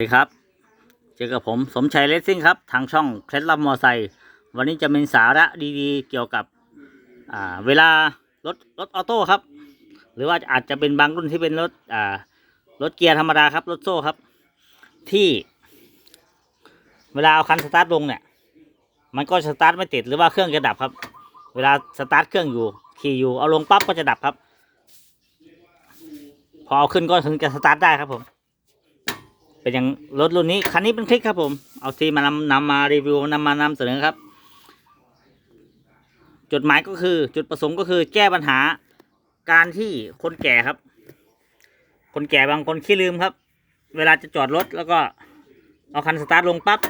สวัสดีครับเจอกับผมสมชัยเลสซิ่งครับ ทางช่องเคล็ดลับมอไซค์วันนี้จะเป็นสาระดีๆ เกี่ยวกับเวลารถรถออโต้ครับ หรือว่าอาจจะเป็นบางรุ่นที่เป็นรถรถเกียร์ธรรมดาครับ รถโซ่ครับ ที่เวลาเอาคันสตาร์ทลงเนี่ย มันก็สตาร์ทไม่ติดหรือว่าเครื่องจะดับครับ เวลาสตาร์ทเครื่องอยู่ขี่อยู่เอาลงปั๊บก็จะดับครับ พอเอาขึ้นก็ถึงจะสตาร์ทได้ครับผม เป็นอย่างรถรุ่นนี้คันนี้เป็นคลิกครับผม เอาทีมานำนำมารีวิวนำมานำเสนอครับ จุดหมายก็คือจุดประสงค์ก็คือแก้ปัญหาการที่คนแก่ครับ คนแก่บางคนขี้ลืมครับ เวลาจะจอดรถแล้วก็เอาคันสตาร์ทลงปั๊บ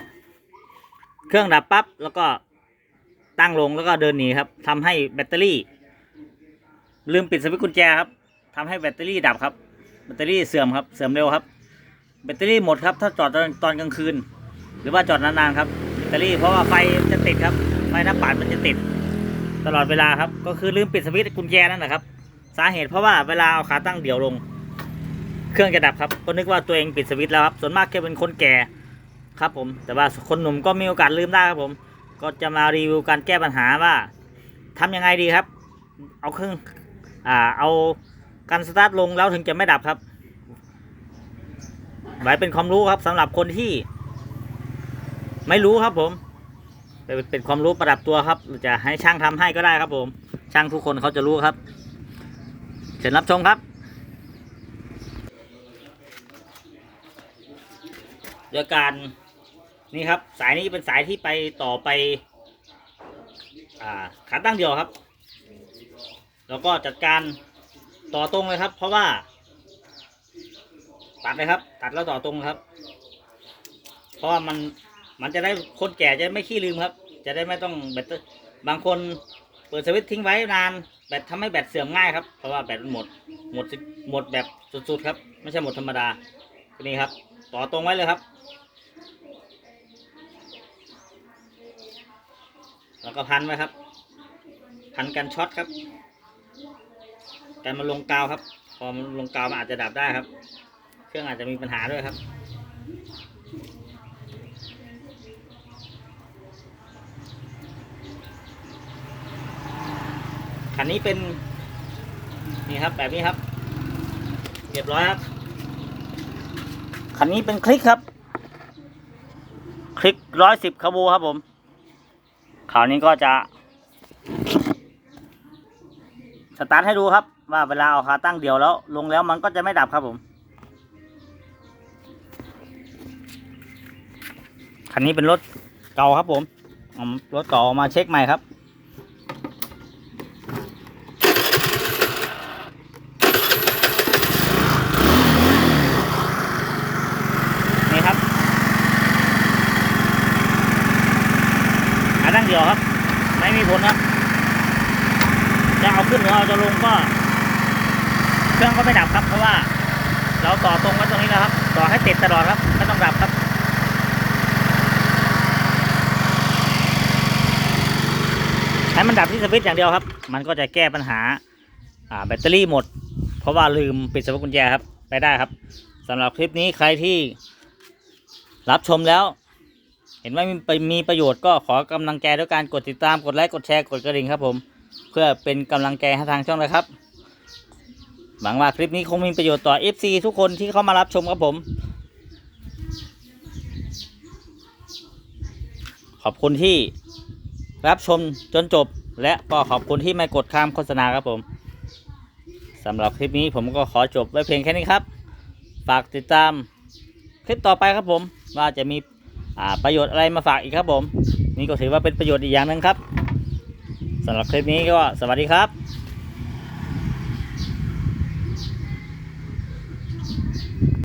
เครื่องดับปั๊บแล้วก็ตั้งลงแล้วก็เดินหนีครับทำให้แบตเตอรี่ ลืมปิดสวิตช์กุญแจครับทำให้แบตเตอรี่ดับครับ แบตเตอรี่เสื่อมครับ เสื่อมเร็วครับ แบตเตอรี่หมดครับ ถ้าจอดตอนตอนกลางคืน หรือว่าจอดนานๆครับแบตเตอรี่เพราะว่าไฟจะติดครับ ไฟหน้าปัดมันจะติด ตลอดเวลาครับ ก็คือลืมปิดสวิตช์กุญแจนั่นแหละครับ สาเหตุเพราะว่าเวลาเอาขาตั้งเดี่ยวลง เครื่องจะดับครับ ก็นึกว่าตัวเองปิดสวิตช์แล้วครับ ส่วนมากจะเป็นคนแก่ครับผม แต่ว่าคนหนุ่มก็มีโอกาสลืมได้ครับผม ก็จะมารีวิวการแก้ปัญหาว่าทำยังไงดีครับ เอาเครื่อง อ่า เอาการสตาร์ทลงแล้วถึงจะไม่ดับครับ ไว้เป็นความรู้ครับสำหรับคนที่ ไม่รู้ครับผมเป็นความรู้ประดับตัวครับ จะให้ช่างทำให้ก็ได้ครับ ผม ช่างทุกคนเขาจะรู้ครับเชิญรับชมครับโดยการนี่ครับ สายนี้เป็นสายที่ไปต่อไป อ่าขาตั้งเดียวครับ แล้วก็จัดการต่อตรงเลยครับ เพราะว่า ตัดเลยครับ ตัดแล้วต่อตรงครับ เพราะว่ามันมันจะได้คนแก่จะไม่ขี้ลืมครับ จะได้ไม่ต้องแบตบางคนเปิดสวิตช์ทิ้งไว้นานแบตทำให้แบตเสื่อมง่ายครับ เพราะว่าแบตมันหมด หมดหมดแบบสุดๆครับ ไม่ใช่หมดธรรมดาทีนี้ครับ ต่อตรงไว้เลยครับ แล้วก็พันไว้ครับ พันกันช็อตครับกันมาลงกาวครับ พอมันลงกาวมันอาจจะดับได้ครับ เครื่องอาจจะมีปัญหาด้วยครับ คันนี้เป็น นี่ครับแบบนี้ครับ เรียบร้อยครับ คันนี้เป็นคลิกครับ คลิกร้อยสิบคาบูครับผมคราวนี้ก็จะ สตาร์ทให้ดูครับ ว่าเวลาเอาขาตั้งเดี่ยวแล้ว ลงแล้วมันก็จะไม่ดับครับผม คันนี้เป็นรถเก่าครับผมรถเก่าเอามาเช็คใหม่ครับ นี่ครับขาตั้งเดี่ยวครับ ไม่มีผลครับ จะเอาขึ้นหรือเอาจะลงก็ เครื่องก็ไม่ดับครับเพราะว่า เราต่อตรงไว้ตรงนี้นะครับ ต่อให้ติดตลอดครับไม่ต้องดับครับ ให้มันดับที่สวิตช์อย่างเดียวครับ มันก็จะแก้ปัญหาแบตเตอรี่หมด เพราะว่าลืมปิดสวิตช์กุญแจครับ ไปได้ครับสำหรับคลิปนี้ใครที่รับชมแล้ว เห็นว่ามีปมีประโยชน์ก็ขอกำลังใจด้วยการกดติดตามกดไลค์กดแชร์กดกระดิ่งครับผม เพื่อเป็นกำลังใจให้ทางช่องนะครับหวังว่าคลิปนี้คงมีประโยชน์ต่อ FC ทุกคนที่เข้ามารับชมครับผม ขอบคุณที่ รับชมจนจบและก็ขอบคุณที่ไม่กดข้ามโฆษณาครับผมสำหรับคลิปนี้ผมก็ขอจบไว้เพียงแค่นี้ครับ ฝากติดตามคลิปต่อไปครับผมว่าจะมีประโยชน์อะไรมาฝากอีกครับผม นี่ก็ถือว่าเป็นประโยชน์อีกอย่างหนึ่งครับสำหรับคลิปนี้ก็สวัสดีครับ